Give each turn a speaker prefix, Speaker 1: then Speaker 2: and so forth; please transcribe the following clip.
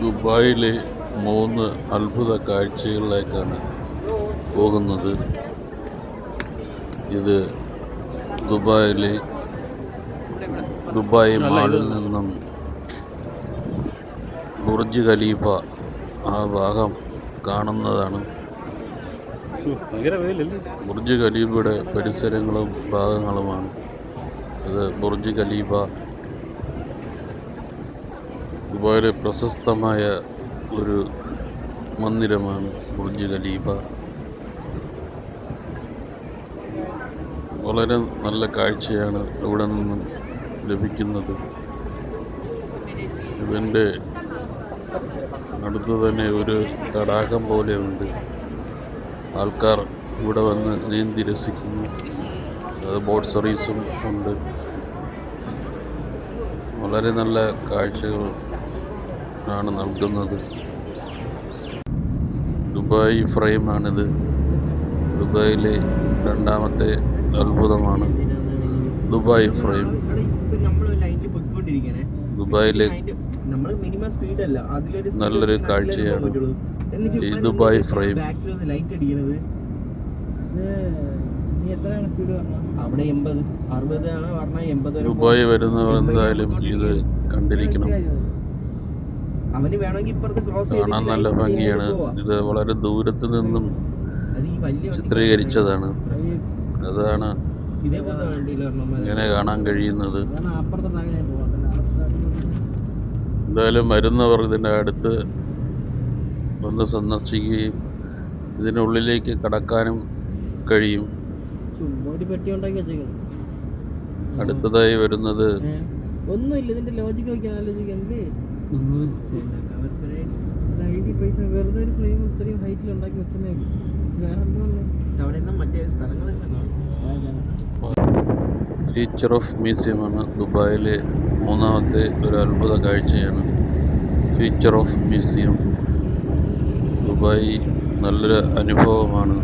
Speaker 1: ദുബായിലെ മൂന്ന് അത്ഭുത കാഴ്ചകളിലേക്കാണ് പോകുന്നത്. ഇത് ദുബായിലെ ദുബായ് മാളിൽ നിന്നും ബുർജ് ഖലീഫ ആ ഭാഗം കാണുന്നതാണ്. ബുർജ് ഖലീഫയുടെ പരിസരങ്ങളും ഭാഗങ്ങളുമാണ്. ഇത് ബുർജ് ഖലീഫ ദുബായിലെ പ്രശസ്തമായ ഒരു മന്ദിരമാണ് ബുർജ് ഖലീഫ. വളരെ നല്ല കാഴ്ചയാണ് ഇവിടെ നിന്നും ലഭിക്കുന്നത്. ഇതിന്റെ അടുത്ത് തന്നെ ഒരു തടാകം പോലെയുണ്ട്. ആൾക്കാർ ഇവിടെ വന്ന് നീന്തി രസിക്കുന്നു. ബോട്ട് സർവീസും ഉണ്ട്. വളരെ നല്ല കാഴ്ചകൾ ആണ് നൽകുന്നത്. ദുബായ് ഫ്രെയിമാണിത്. ദുബായിലെ രണ്ടാമത്തെ അത്ഭുതമാണ് ദുബായ് ഫ്രെയിം. ദുബായിലെ നല്ലൊരു കാഴ്ചയാണ് ഈ ദുബായ്
Speaker 2: ഫ്രെയിം.
Speaker 1: ദുബായ് വരുന്നവർ എന്തായാലും ഇത് കണ്ടിരിക്കണം.
Speaker 2: അവന് വേണമെങ്കിൽ ഇപ്പുറത്ത് ക്രോസ്
Speaker 1: കാണാൻ നല്ല ഭംഗിയാണ്. ഇത് വളരെ ദൂരത്ത് നിന്നും ചിത്രീകരിച്ചതാണ്. അതാണ് ഇങ്ങനെ കാണാൻ കഴിയുന്നത്. എന്തായാലും വരുന്നവർ ഇതിന്റെ അടുത്ത് ഒന്ന് സന്ദർശിക്കുകയും ഇതിനുള്ളിലേക്ക് കടക്കാനും കഴിയും. അടുത്തതായി വരുന്നത്
Speaker 3: ഒന്നുമില്ല ഇതിന്റെ ലോജിക്ക് നോക്കിയാൽ ആലോചിക്കണ്ടേ ഐഡി പൈസ വെറുതെ ഒരു ഫ്രെയിം ഇത്രയും ഹൈറ്റിൽ ഉണ്ടാക്കി വെച്ചതേ ഉള്ളൂ. വേറെ എന്തുകൊണ്ടോ
Speaker 2: അവിടെ നിന്ന് മറ്റേ സ്ഥലങ്ങളൊക്കെ കാണാം
Speaker 1: ഫീച്ചർ ഓഫ് മ്യൂസിയമാണ് ദുബായിലെ മൂന്നാമത്തെ ഒരു അത്ഭുത കാഴ്ചയാണ് ഫീച്ചർ ഓഫ് മ്യൂസിയം ദുബായ് നല്ലൊരു അനുഭവമാണ്.